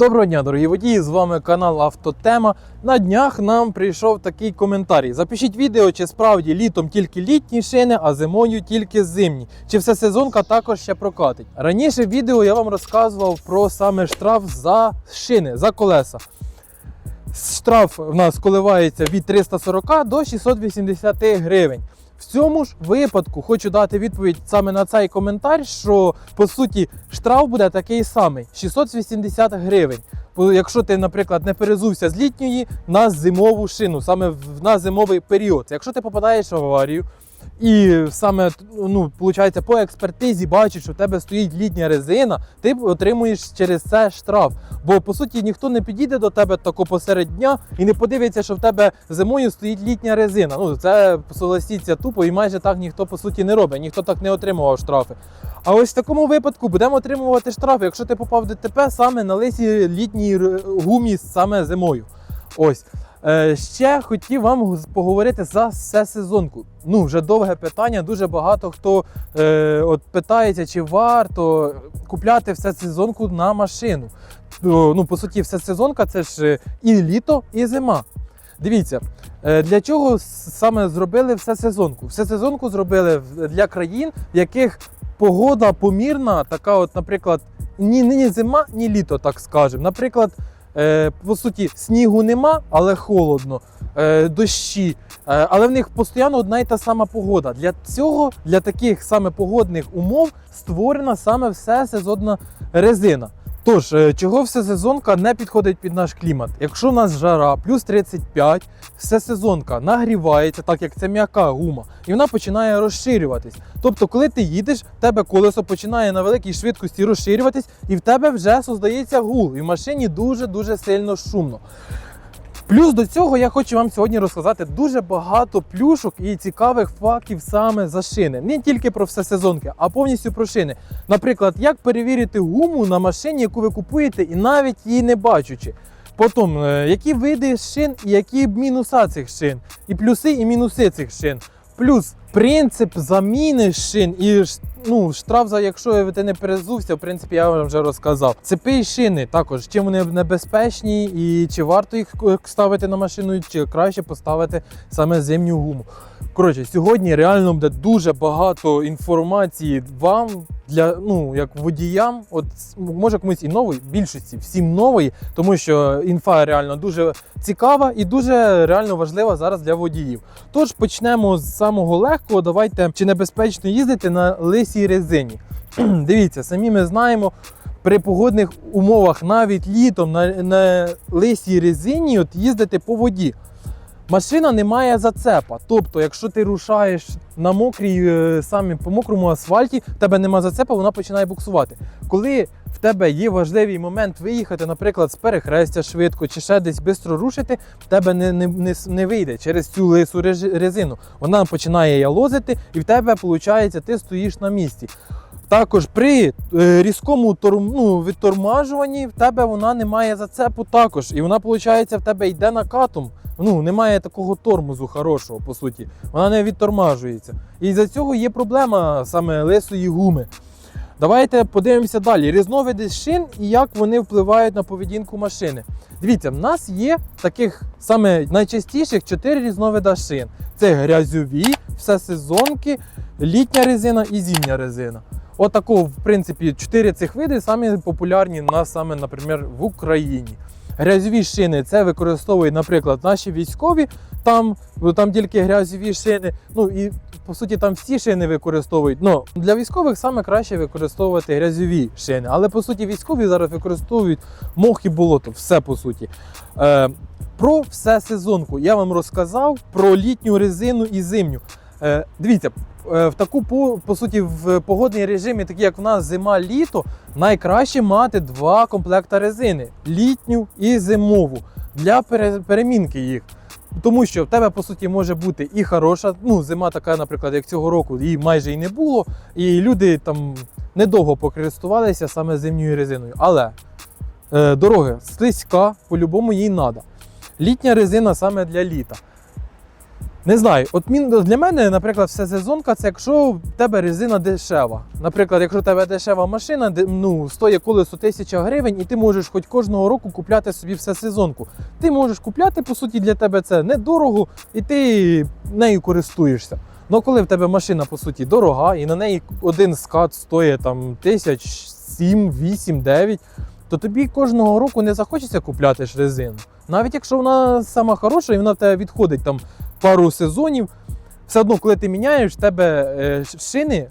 Доброго дня, дорогі водії! З вами канал Автотема. На днях нам прийшов такий коментарій. Запишіть відео, чи справді літом тільки літні шини, а зимою тільки зимні. Чи все сезонка також ще прокатить. Раніше в відео я вам розказував про саме штраф за шини, за колеса. Штраф в нас коливається від 340 до 680 гривень. В цьому ж випадку хочу дати відповідь саме на цей коментар, що по суті штраф буде такий самий 680 гривень. Якщо ти, наприклад, не перезувся з літньої на зимову шину, саме на зимовий період. Якщо ти попадаєш в аварію, і саме ну, виходить, по експертизі бачиш, що в тебе стоїть літня резина, ти отримуєш через це штраф. Бо по суті ніхто не підійде до тебе тако посеред дня і не подивиться, що в тебе зимою стоїть літня резина. Ну це согласіться тупо, і майже так ніхто по суті не робить, ніхто так не отримував штрафи. А ось в такому випадку будемо отримувати штраф, якщо ти попав в ДТП саме на лисій літній гумі саме зимою. Ось. Е, ще хотів вам поговорити за всесезонку. Ну, вже довге питання. Дуже багато хто е, от питається, чи варто купляти всесезонку на машину. Ну, по суті, всесезонка це ж е, і літо, і зима. Дивіться, е, для чого саме зробили всесезонку? Всесезонку зробили для країн, в яких погода помірна, така, от, наприклад, ні, ні зима, ні літо, так скажемо. Наприклад, е, по суті, снігу нема, але холодно, е, дощі. Е, але в них постійно одна й та сама погода. Для цього, для таких саме погодних умов, створена саме всесезонна резина. Тож, чого все сезонка не підходить під наш клімат? Якщо у нас жара плюс 35, всесезонка нагрівається, так як це м'яка гума, і вона починає розширюватись. Тобто, коли ти їдеш, тебе колесо починає на великій швидкості розширюватись, і в тебе вже создається гул, і в машині дуже-дуже сильно шумно. Плюс до цього я хочу вам сьогодні розказати дуже багато плюшок і цікавих фактів саме за шини. Не тільки про всесезонки, а повністю про шини. Наприклад, як перевірити гуму на машині, яку ви купуєте, і навіть її не бачучи. Потім, е, які види шин і які мінуса цих шин, і плюси і мінуси цих шин. Плюс принцип заміни шин і ну, штраф за якщо ти не перезувся, в принципі, я вам вже розказав. Цепи і шини також, чим вони небезпечні і чи варто їх ставити на машину, чи краще поставити саме зимню гуму. Коротше, сьогодні реально буде дуже багато інформації вам для ну як водіям. От може комусь і нової, більшості всім нової, тому що інфа реально дуже цікава і дуже реально важлива зараз для водіїв. Тож почнемо з самого легкого. Давайте чи небезпечно їздити на лисій резині. Дивіться, самі ми знаємо. При погодних умовах навіть літом на, на лисій резині от їздити по воді. Машина не має зацепа. Тобто, якщо ти рушаєш на мокрій, е, саме по мокрому асфальті, в тебе нема зацепа, вона починає буксувати. Коли в тебе є важливий момент виїхати, наприклад, з перехрестя швидко чи ще десь швидко рушити, в тебе не, не, не, не вийде через цю лису резину. Вона починає ялозити, і в тебе, виходить, ти стоїш на місці. Також при е, різкому торм, ну, відтормажуванні в тебе вона не має зацепу також. І вона, виходить, в тебе йде накатом. Ну, немає такого тормозу хорошого, по суті. Вона не відтормажується. І за цього є проблема саме лисої гуми. Давайте подивимося далі. Різновиди шин і як вони впливають на поведінку машини. Дивіться, в нас є таких саме найчастіших чотири різновида шин: це грязьові, всесезонки, літня резина і зимня резина. Отако, в принципі, чотири цих види самі популярні у нас саме, наприклад, в Україні. Грязьові шини це використовують, наприклад, наші військові. Там, там тільки грязьові шини. Ну і по суті там всі шини використовують. Ну для військових саме краще використовувати грязьові шини. Але по суті військові зараз використовують мох і болото. Все по суті. Е, про все сезонку я вам розказав про літню резину і зимню. Е, дивіться, е, в таку по, суті в погодний режимі, такі як в нас зима-літо, найкраще мати два комплекта резини літню і зимову для перемінки їх. Тому що в тебе по суті може бути і хороша, ну зима така, наприклад, як цього року, її майже і не було, і люди там недовго покористувалися саме зимньою резиною. Але е, дороги слизька, по-любому їй треба. Літня резина саме для літа. Не знаю, от для мене, наприклад, все сезонка це якщо в тебе резина дешева. Наприклад, якщо в тебе дешева машина, ну, стоїть колесо 1000 гривень, і ти можеш хоч кожного року купляти собі все сезонку. Ти можеш купляти, по суті, для тебе це недорого, і ти нею користуєшся. Ну коли в тебе машина, по суті, дорога, і на неї один скат стоїть там тисяч сім, вісім, дев'ять, то тобі кожного року не захочеться купляти ж резину. Навіть якщо вона сама хороша і вона в тебе відходить там пару сезонів, все одно, коли ти міняєш, в тебе е, шини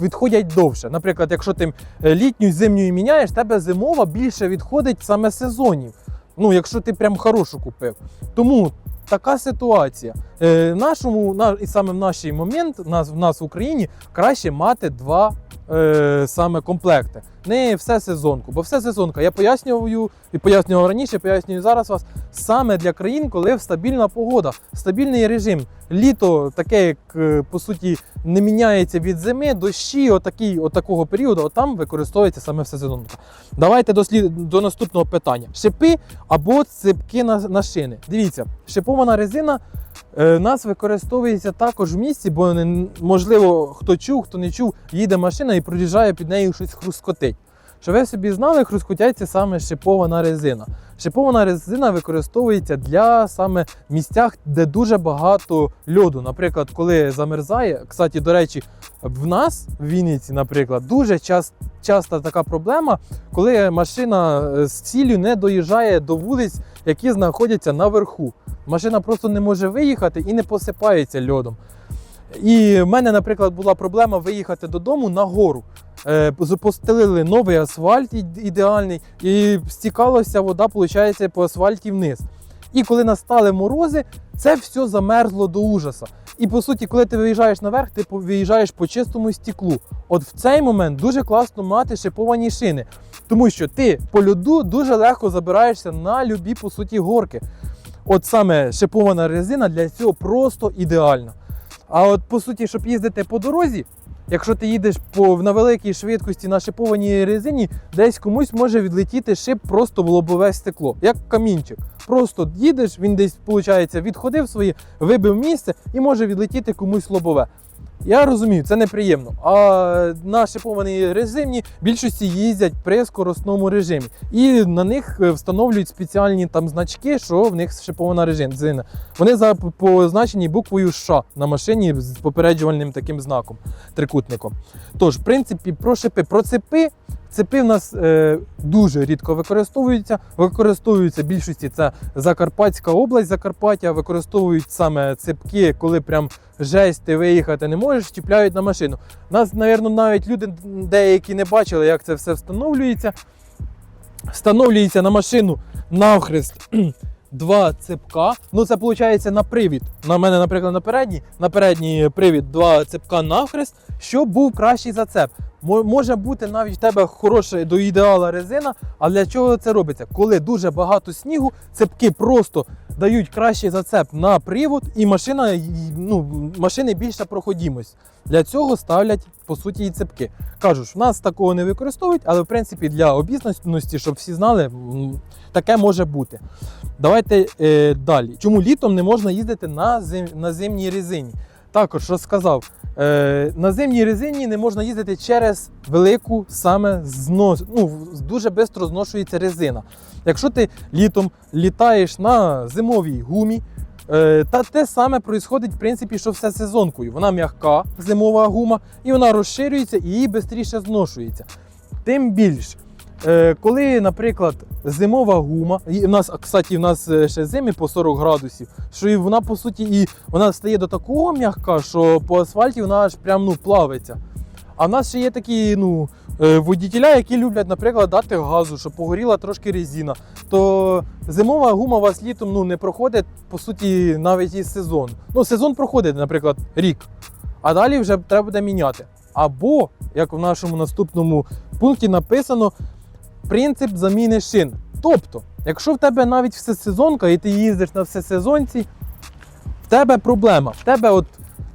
відходять довше. Наприклад, якщо ти е, літню зимню міняєш, в тебе зимова більше відходить саме сезонів. Ну, якщо ти прям хорошу купив. Тому така ситуація. Е, нашому, на, і саме в наш момент, нас, в нас в Україні, краще мати два е, саме комплекти. Не все сезонку, бо все сезонка. Я пояснюю і пояснював раніше, пояснюю зараз вас саме для країн, коли стабільна погода, стабільний режим. Літо таке, як е, по суті, не міняється від зими, дощі, отакий, отакого періоду, там використовується саме все сезонка. Давайте до, слід, до наступного питання: шипи або ципки на, на шини. Дивіться, шипована резина. Е, нас використовується також в місті, бо можливо хто чув, хто не чув, їде машина і проїжджає під нею щось хрускотить. Що ви собі знали, хрускотяться саме шипована резина. Шипована резина використовується для саме місцях, де дуже багато льоду. Наприклад, коли замерзає, кстати, до речі, в нас в Вінниці, наприклад, дуже час, часто така проблема, коли машина е, з ціллю не доїжджає до вулиць, які знаходяться наверху. Машина просто не може виїхати і не посипається льодом. І в мене, наприклад, була проблема виїхати додому на гору. Е, Постелили новий асфальт ідеальний, і стікалася вода, виходить, по асфальті вниз. І коли настали морози, це все замерзло до ужаса. І по суті, коли ти виїжджаєш наверх, ти виїжджаєш по чистому стіклу. От в цей момент дуже класно мати шиповані шини, тому що ти по льоду дуже легко забираєшся на любі по суті горки. От саме шипована резина для цього просто ідеальна. А от по суті, щоб їздити по дорозі, якщо ти їдеш по, на великій швидкості на шипованій резині, десь комусь може відлетіти шип просто в лобове стекло, як камінчик. Просто їдеш, він десь, виходить, відходив своє, вибив місце і може відлетіти комусь лобове. Я розумію, це неприємно. А на шипованій режимні більшості їздять при скоростному режимі. І на них е, встановлюють спеціальні там значки, що в них шипована резина. Вони позначені буквою Ш на машині з попереджувальним таким знаком, трикутником. Тож, в принципі, про шипи, про цепи. Цепи в нас е, дуже рідко використовуються. Використовуються в більшості це Закарпатська область, Закарпаття. Використовують саме цепки, коли прям жесть, ти виїхати не можеш, чіпляють на машину. Нас, напевно, навіть люди деякі не бачили, як це все встановлюється. Встановлюється на машину навхрест два цепка. Ну, це виходить на привід. На мене, наприклад, на передній, на передній привід два цепка навхрест, щоб був кращий зацеп. Мо- Може бути навіть в тебе хороша до ідеала резина. А для чого це робиться? Коли дуже багато снігу, цепки просто дають кращий зацеп на привод, і машина, ну, машини більша проходімость. Для цього ставлять по суті і цепки. Кажу ж, в нас такого не використовують, але в принципі для обізнаності, щоб всі знали, таке може бути. Давайте е, далі. Чому літом не можна їздити на, зим, на зимній резині? Також розказав, на зимній резині не можна їздити через велику саме знос. Ну, дуже швидко зношується резина. Якщо ти літом літаєш на зимовій гумі, е, та те саме проїсходить, в принципі, що все сезонкою. Вона м'яка, зимова гума, і вона розширюється і її швидше зношується. Тим більше, Е, коли, наприклад, зимова гума, і в нас, кстати, в нас е, ще зими по 40 градусів, що і вона по суті і вона стає до такого м'яка, що по асфальті вона аж прям ну плавиться. А в нас ще є такі ну, е, водітеля, які люблять, наприклад, дати газу, щоб погоріла трошки резина. То зимова гума у вас літом ну, не проходить, по суті, навіть і сезон. Ну, сезон проходить, наприклад, рік, а далі вже треба буде міняти. Або, як в нашому наступному пункті написано, принцип заміни шин. Тобто, якщо в тебе навіть всесезонка і ти їздиш на всесезонці, в тебе проблема. В тебе от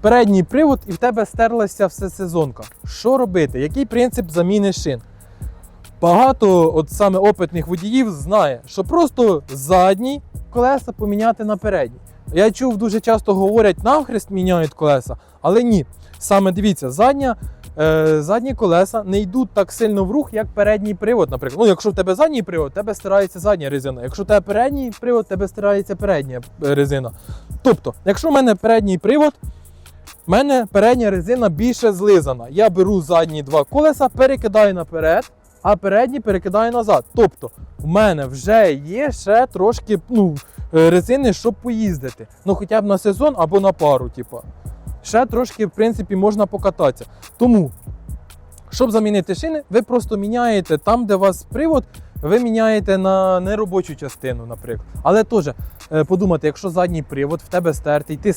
передній привод і в тебе стерлася всесезонка. Що робити? Який принцип заміни шин? Багато от саме опитних водіїв знає, що просто задні колеса поміняти на передні. Я чув, дуже часто говорять, навхрест міняють колеса, але ні. Саме дивіться, задня, задні колеса не йдуть так сильно в рух, як передній привод, наприклад. Ну, якщо в тебе задній привод, в тебе стирається задня резина. Якщо в тебе передній привод, тебе стирається передня е, резина. Тобто, якщо в мене передній привод, в мене передня резина більше злизана. Я беру задні два колеса, перекидаю наперед, а передні перекидаю назад. Тобто, в мене вже є ще трошки ну, е, резини, щоб поїздити. Ну, хоча б на сезон або на пару, типу. Ще трошки, в принципі, можна покататися. Тому, щоб замінити шини, ви просто міняєте там, де у вас привод, ви міняєте на неробочу частину, наприклад. Але теж е, подумати, якщо задній привод в тебе стертий, ти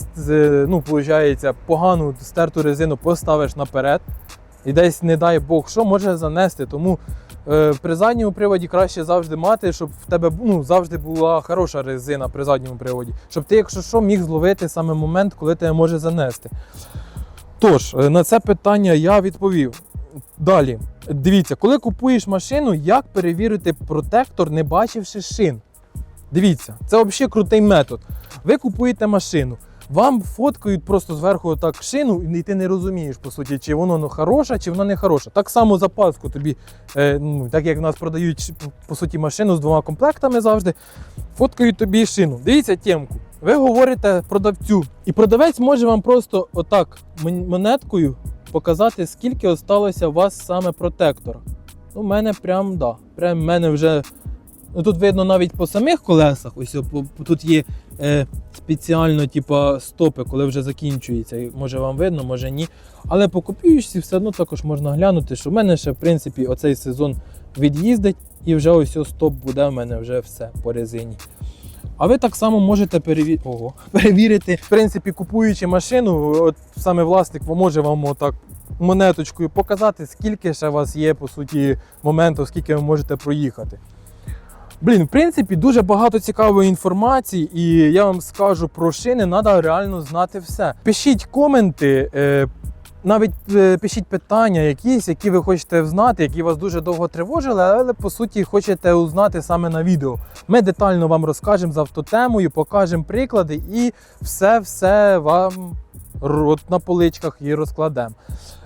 ну, виходить, погану стерту резину поставиш наперед, і десь, не дай Бог, що може занести. Тому при задньому приводі краще завжди мати, щоб в тебе ну, завжди була хороша резина при задньому приводі. Щоб ти, якщо що, міг зловити саме момент, коли тебе може занести. Тож, е, на це питання я відповів. Далі, дивіться, коли купуєш машину, як перевірити протектор, не бачивши шин? Дивіться, це взагалі крутий метод. Ви купуєте машину, вам фоткають просто зверху отак шину, і ти не розумієш, по суті, чи воно ну, хороше, чи воно не хороше. Так само запаску тобі, е, ну, так як в нас продають по суті машину з двома комплектами завжди, фоткають тобі шину. Дивіться темку. Ви говорите продавцю, і продавець може вам просто отак монеткою показати, скільки осталося у вас саме протектора. Ну, у мене прям, да. Прям мене вже. Ну, тут видно навіть по самих колесах, ось тут є е, спеціально, типа, стопи, коли вже закінчується. Може вам видно, може ні. Але по копіючці все одно також можна глянути, що в мене ще, в принципі, оцей сезон від'їздить, і вже ось стоп буде в мене вже все по резині. А ви так само можете переві... Ого. перевірити, в принципі, купуючи машину, от саме власник може вам отак монеточкою показати, скільки ще у вас є, по суті, моменту, скільки ви можете проїхати. Блін, в принципі, дуже багато цікавої інформації, і я вам скажу про шини, треба реально знати все. Пишіть коменти, е, навіть е, пишіть питання якісь, які ви хочете знати, які вас дуже довго тривожили, але по суті хочете узнати саме на відео. Ми детально вам розкажемо з автотемою, покажемо приклади і все-все вам от на поличках і розкладемо.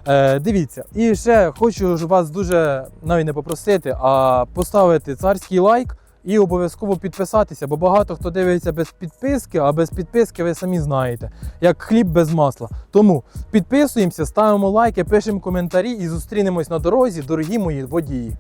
Е, дивіться, і ще хочу вас дуже навіть не попросити, а поставити царський лайк і обов'язково підписатися, бо багато хто дивиться без підписки, а без підписки ви самі знаєте, як хліб без масла. Тому підписуємося, ставимо лайки, пишемо коментарі і зустрінемось на дорозі, дорогі мої водії.